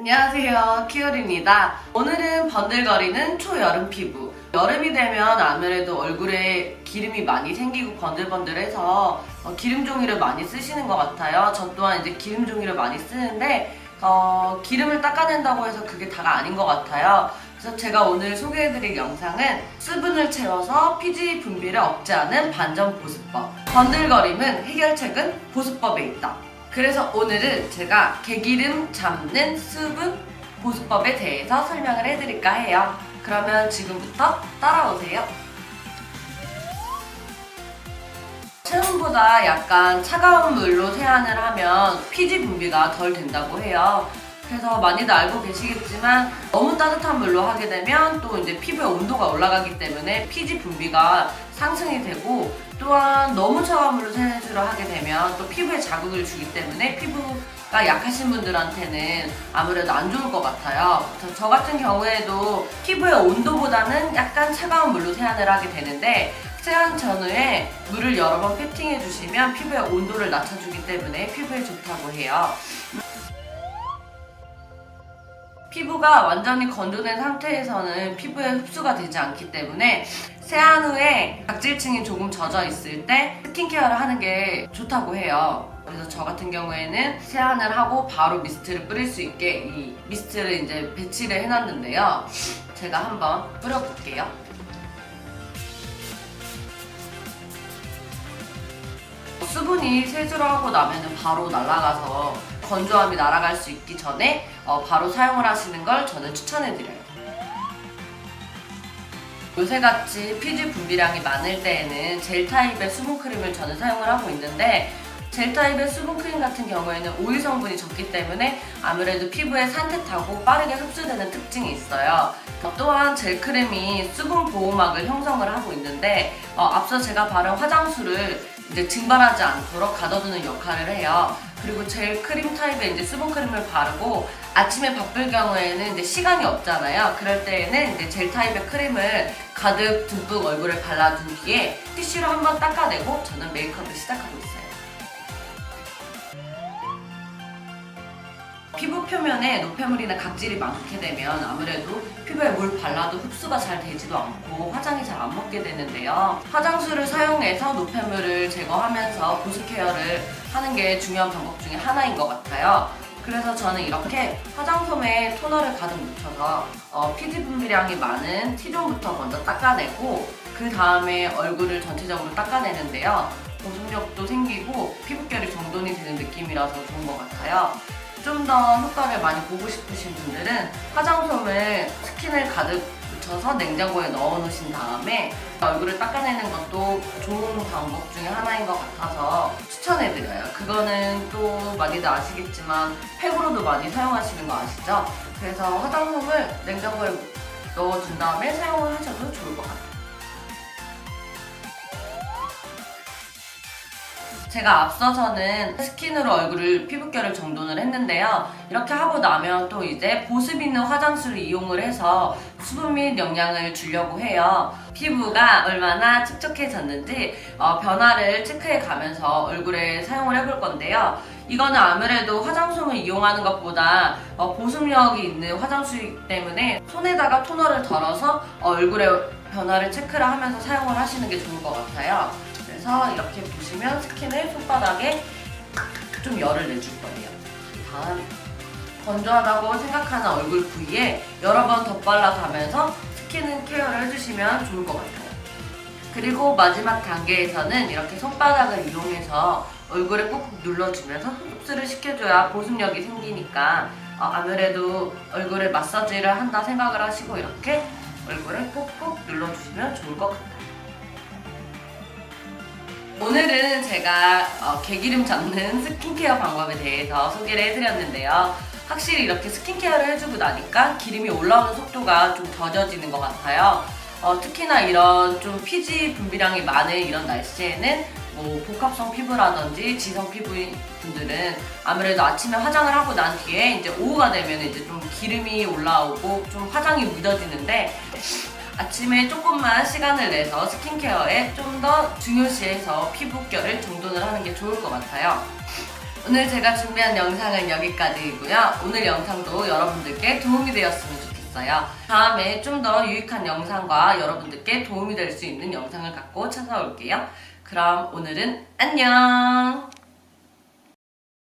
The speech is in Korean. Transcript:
안녕하세요. 키울입니다. 오늘은 번들거리는 초여름 피부. 여름이 되면 아무래도 얼굴에 기름이 많이 생기고 번들번들해서 어, 기름 종이를 많이 쓰시는 것 같아요. 저 또한 이제 기름 종이를 많이 쓰는데 어, 기름을 닦아낸다고 해서 그게 다가 아닌 것 같아요. 그래서 제가 오늘 소개해드릴 영상은 수분을 채워서 피지 분비를 억제하는 반전 보습법. 번들거림은 해결책은 보습법에 있다 그래서 오늘은 제가 개기름 잡는 수분 보습법에 대해서 설명을 해드릴까 해요. 그러면 지금부터 따라오세요. 체온보다 약간 차가운 물로 세안을 하면 피지 분비가 덜 된다고 해요. 그래서 많이들 알고 계시겠지만 너무 따뜻한 물로 하게 되면 또 이제 피부의 온도가 올라가기 때문에 피지 분비가 상승이 되고 또한 너무 차가운 물로 세수를 하게 되면 또 피부에 자극을 주기 때문에 피부가 약하신 분들한테는 아무래도 안 좋을 것 같아요. 저, 저 같은 경우에도 피부의 온도보다는 약간 차가운 물로 세안을 하게 되는데 세안 전후에 물을 여러 번 패팅해 주시면 피부의 온도를 낮춰주기 때문에 피부에 좋다고 해요. 피부가 완전히 건조된 상태에서는 피부에 흡수가 되지 않기 때문에 세안 후에 각질층이 조금 젖어 있을 때 스킨케어를 하는 게 좋다고 해요. 그래서 저 같은 경우에는 세안을 하고 바로 미스트를 뿌릴 수 있게 이 미스트를 이제 배치를 해놨는데요. 제가 한번 뿌려볼게요. 수분이 세수를 하고 나면은 바로 날아가서 건조함이 날아갈 수 있기 전에 어, 바로 사용을 하시는 걸 저는 추천해드려요. 요새같이 피지 분비량이 많을 때에는 젤 타입의 수분크림을 저는 사용을 하고 있는데 젤 타입의 수분크림 같은 경우에는 오일 성분이 적기 때문에 아무래도 피부에 산뜻하고 빠르게 흡수되는 특징이 있어요. 어, 또한 젤 크림이 수분 보호막을 형성을 하고 있는데 어, 앞서 제가 바른 화장수를 이제 증발하지 않도록 가둬두는 역할을 해요. 그리고 젤 크림 타입의 이제 수분 크림을 바르고 아침에 바쁠 경우에는 이제 시간이 없잖아요. 그럴 때에는 이제 젤 타입의 크림을 가득 듬뿍 얼굴에 발라준 뒤에 티슈로 한번 닦아내고 저는 메이크업을 시작하고 있어요. 피부 표면에 노폐물이나 각질이 많게 되면 아무래도 피부에 뭘 발라도 흡수가 잘 되지도 않고 화장이 잘 안 먹게 되는데요. 화장수를 사용해서 노폐물을 제거하면서 보습 케어를 하는 게 중요한 방법 중에 하나인 것 같아요. 그래서 저는 이렇게 화장솜에 토너를 가득 묻혀서 어, 피지 분비량이 많은 T존부터 먼저 닦아내고 그 다음에 얼굴을 전체적으로 닦아내는데요. 보습력도 생기고 피부결이 정돈이 되는 느낌이라서 좋은 것 같아요. 좀 더 효과를 많이 보고 싶으신 분들은 화장솜을 스킨을 가득 묻혀서 냉장고에 넣어 놓으신 다음에 얼굴을 닦아내는 것도 좋은 방법 중에 하나인 것 같아서 추천해드려요. 그거는 또 많이들 아시겠지만 팩으로도 많이 사용하시는 거 아시죠? 그래서 화장솜을 냉장고에 넣어준 다음에 사용을 하셔도 좋을 것 같아요. 제가 앞서서는 스킨으로 얼굴을 피부결을 정돈을 했는데요. 이렇게 하고 나면 또 이제 보습 있는 화장수를 이용을 해서 수분 및 영양을 주려고 해요. 피부가 얼마나 촉촉해졌는지 어, 변화를 체크해 가면서 얼굴에 사용을 해볼 건데요. 이거는 아무래도 화장솜을 이용하는 것보다 어, 보습력이 있는 화장수이기 때문에 손에다가 토너를 덜어서 어, 얼굴에 변화를 체크를 하면서 사용을 하시는 게 좋을 것 같아요. 그래서 이렇게 보시면 스킨을 손바닥에 좀 열을 내줄 거예요. 다음 건조하다고 생각하는 얼굴 부위에 여러 번 덧발라가면서 스킨 케어를 해주시면 좋을 것 같아요. 그리고 마지막 단계에서는 이렇게 손바닥을 이용해서 얼굴에 꾹꾹 눌러주면서 흡수를 시켜줘야 보습력이 생기니까 어, 아무래도 얼굴에 마사지를 한다 생각을 하시고 이렇게 얼굴에 꾹꾹 눌러주시면 좋을 것 같아요. 오늘은 제가 어, 개기름 잡는 스킨케어 방법에 대해서 소개를 해드렸는데요. 확실히 이렇게 스킨케어를 해주고 나니까 기름이 올라오는 속도가 좀 더뎌지는 것 같아요. 어, 특히나 이런 좀 피지 분비량이 많은 이런 날씨에는 뭐 복합성 피부라든지 지성 피부인 분들은 아무래도 아침에 화장을 하고 난 뒤에 이제 오후가 되면 이제 좀 기름이 올라오고 좀 화장이 묻어지는데 아침에 조금만 시간을 내서 스킨케어에 좀 더 중요시해서 피부결을 정돈을 하는 게 좋을 것 같아요. 오늘 제가 준비한 영상은 여기까지이고요. 오늘 영상도 여러분들께 도움이 되었으면 좋겠어요. 다음에 좀 더 유익한 영상과 여러분들께 도움이 될 수 있는 영상을 갖고 찾아올게요. 그럼 오늘은 안녕!